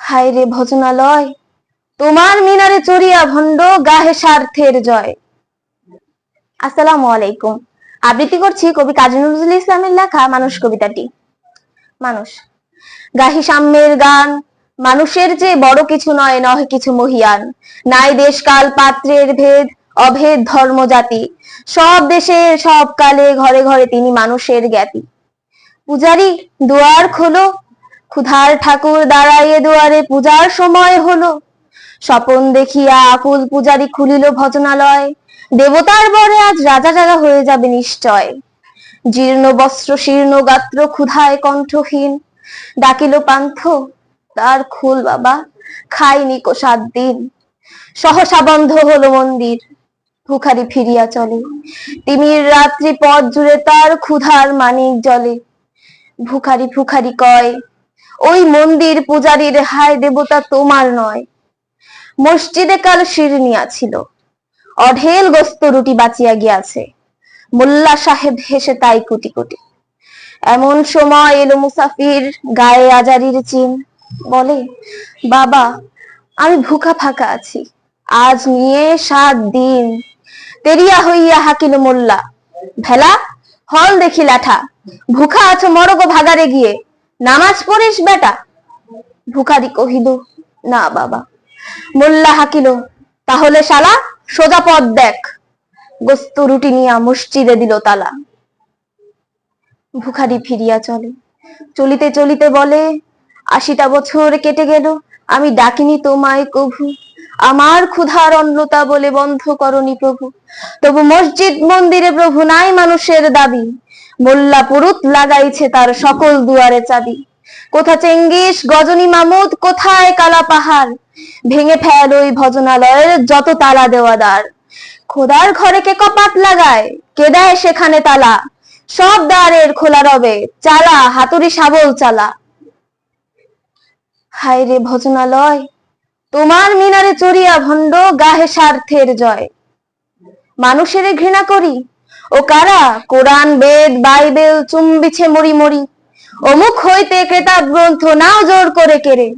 হায় রে ভজনালয়, তোমার মিনারে চড়িয়া ভণ্ড গাহে স্বার্থের জয়। আসসালামু আলাইকুম। আবৃত্তি করছি কবি কাজী নজরুল ইসলামের লেখা মানুষ কবিতাটি। মানুষ, গাহি সাম্যের গান, মানুষের যে বড় কিছু নয়, নহে কিছু মহিয়ান। নাই দেশ কাল পাত্রের ভেদ, অভেদ ধর্ম জাতি। সব দেশে সব কালে ঘরে ঘরে তিনি মানুষের জ্ঞাতি। পূজারি, দুয়ার খোলো ক্ষুধার ঠাকুর দাঁড়াইয়ে দুয়ারে পূজার সময় হলো। স্বপন দেখিয়া আকুল পূজারি খুলিল ভজনালয়। দেবতার বরে আজ রাজা রাজা হয়ে যাবে নিশ্চয়। জীর্ণ বস্ত্র, শীর্ণ গাত্র ক্ষুধায় কণ্ঠহীন। ডাকিল পান্থ, তার খুল বাবা খাইনি কো সাত দিন। সহসা বন্ধ হলো মন্দির, ভুখারি ফিরিয়া চলে। তিমির রাত্রি পথ জুড়ে তার ক্ষুধার মানিক জলে। ভুখারি ভুখারি কয় ওই মন্দির পূজারীর হায় দেবতা তোমার নয়। মসজিদে কাল শিরনিয়া ছিল। অঢেল গোস্ত রুটি বাঁচিয়া গিয়াছে। মোল্লা সাহেব হেসে তাই কুটি কুটি। এমন সময় এলো মুসাফির গায়ে আজারির চিন। বলে, বাবা, আমি ভুখা ফাঁকা আছি। আজ নিয়ে সাত দিন। তেরিয়া হইয়া হাকিল মোল্লা, ভেলা, হল দেখি লাঠা। ভুখা আছো মরগো ভাগারে গিয়ে। নামাজ পড়িস বেটা? ভুখারি কহিল, না বাবা। মোল্লা হাকিল, তাহলে শালা সোজা পথ দেখ। গোস্ত রুটি নিয়া মসজিদে দিল তালা। ভুখারি ফিরিয়া চলে। চলিতে চলিতে বলে, আশিটা বছর কেটে গেল, আমি ডাকিনি তোমায় কভু। আমার ক্ষুধার অন্নতা বলে বন্ধ করনি প্রভু। তবু মসজিদ মন্দিরে প্রভু নাই মানুষের দাবি। মোল্লা পুরুত লাগাইছে তার সকল দুয়ারে চাবি কোথা চেঙ্গিস, গজনী মামুদ, কোথায় কালা পাহাড়? ভেঙে ফেল ওই ভজনালয়ের যত তালা দেওয়াদার। খোদার ঘরে কে কপাট লাগায়, কে দেয় সেখানে তালা? সব দ্বারের খোলা রবে, চালা, হাতুড়ি শাবল চালা। হায় রে ভজনালয়, তোমার মিনারে চড়িয়া ভণ্ড গাহে স্বার্থের জয়। মানুষের ঘৃণা করি ও কারা? কোরআন, বেদ, বাইবেল, চুম্বিছে মরি মরি। অমুক হইতে কেতাব গ্রন্থ নাও জোর করে কেড়ে।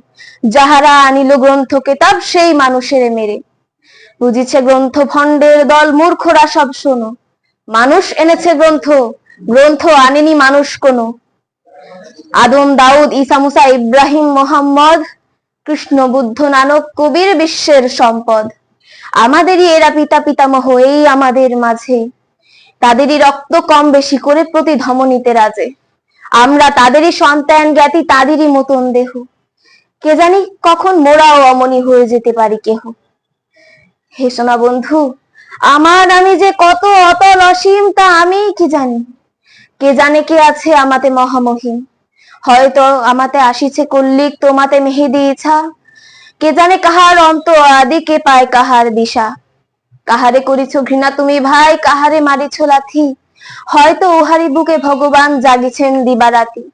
যাহারা আনিল গ্রন্থ কেতাব, সেই মানুষের মেরে। বুঝিছে গ্রন্থ ভণ্ডের দল, মূর্খরা সব শোনো। মানুষ এনেছে গ্রন্থ গ্রন্থ আনেনি মানুষ কোনো। আদম, দাউদ, ঈসা, মুসা, ইব্রাহিম, মোহাম্মদ, কৃষ্ণ, বুদ্ধ, নানক, কবির বিশ্বের সম্পদ। আমাদেরই এরা পিতা পিতামহ, এই আমাদের মাঝে। তাদেরই রক্ত কম বেশি করে প্রতি ধমনীতে রাজে। আমরা তাদেরই সন্তান জ্ঞাতি তাদেরই মতন দেহ। কে জানি কখন মোরাও অমনি হয়ে যেতে পারি কেহ। হে সোনা বন্ধু, আমার আমি যে কত অতল অসীম তা আমি কি জানি? কে জানে কে আছে আমাতে মহামহিম? হয়তো আমাতে আসিছে কল্লিক, তোমাতে মেহেদি ইচ্ছা কে জানে কাহার অন্ত আদি, কে পায় কাহার দিশা। কাহারে করিছ ঘৃণা তুমি ভাই, কাহারে মারিছ লাথি? হয়তো উহারি বুকে ভগবান জাগিছেন দিবারাতি।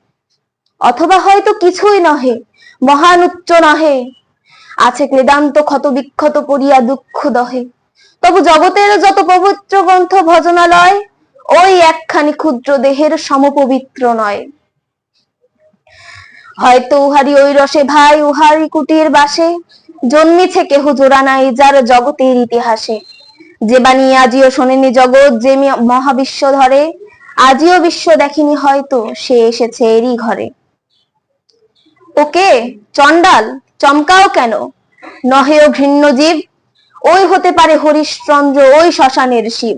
অথবা হয়তো কিছুই নহে, মহান উচ্চ নহে। আছে ক্লেদান্ত ক্ষত বিক্ষত পড়িয়া দুঃখ দহে। তবু জগতের যত পবিত্র গ্রন্থ ভজনালয়, ওই একখানি ক্ষুদ্র দেহের সমপবিত্র নয়। হয়তো উহারি ওই রসে ভাই, উহারি কুটির বাসে, জন্মিছে কেহ জোড়া নাই যার জগতের ইতিহাসে। যে বাণী আজিও শোনেনি জগৎ, যে মহাবিশ্ব ধরে, আজিও বিশ্ব দেখেনি হয়তো, সে এসেছে এরই ঘরে। ওকে চন্ডাল চমকাও কেন? নহে ও ঘৃণ্য জীব, ওই হতে পারে হরিশ্চন্দ্র, ওই শ্মশানের শিব।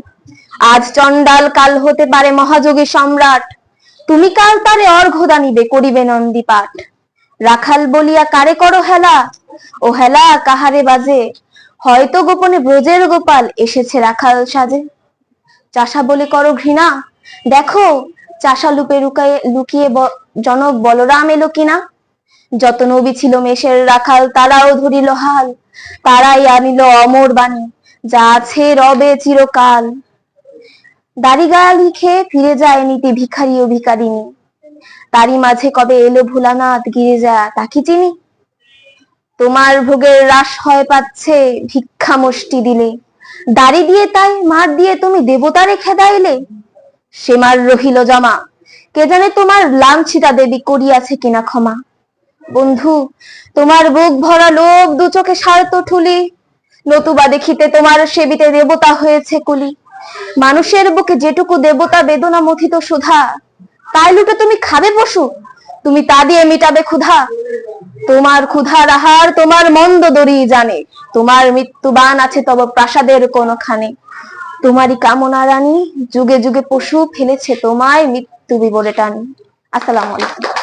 আজ চন্ডাল কাল হতে পারে মহাযোগী সম্রাট। তুমি কাল তারে অর্ঘ্য দানিবে করিবে নন্দী পাঠ রাখাল বলিয়া, কারে করো হেলা? ও হেলা কাহারে বাজে? হয়তো গোপনে ব্রজের গোপাল এসেছে রাখাল সাজে। চাষা বলে করো ঘৃণা। দেখো, চাষা লুপে লুকায়ে লুকিয়ে জনক বলরাম এলো কিনা? যত নবী ছিল মেষের রাখাল, তারাও ধরিল হাল। তারাই আনিল অমর বাণী, যা আছে রবে চিরকাল। দাড়িগা লিখে ফিরে যায় নীতি ভিখারি ও ভিখারিনী তারই মাঝে কবে এলো ভোলানাথ গিরিজা, তা কি চিনি? তোমার ভোগের হ্রাস হয় পাচ্ছে ভিক্ষা মুষ্টি দিলে। দাড়ি দিয়ে তাই, মার দিয়ে তুমি দেবতারে খেদাইলে সে মার রহিল জমা, কে জানে তোমার লাঞ্ছিতা দেবী করিয়াছে কিনা ক্ষমা। বন্ধু, তোমার বুক ভরা লোভ দু চোখে স্বার্থ ঠুলি, নতুবা দেখিতে তোমার সেবিতে দেবতা হয়েছে কুলি। মানুষের বুকে যেটুকু দেবতা বেদনা মথিত সুধা, তাই লুটে তুমি খাবে পশু, তুমি তা দিয়ে মিটাবে ক্ষুধা। তোমার ক্ষুধার আহার তোমার মন্দ দরি জানে। তোমার মৃত্যুবান আছে তব প্রাসাদের কোনখানে। তোমারই কামনা রানী, যুগে যুগে পশু ফেলেছে তোমায় মৃত্যু বিবরে টানি। আসসালামু আলাইকুম।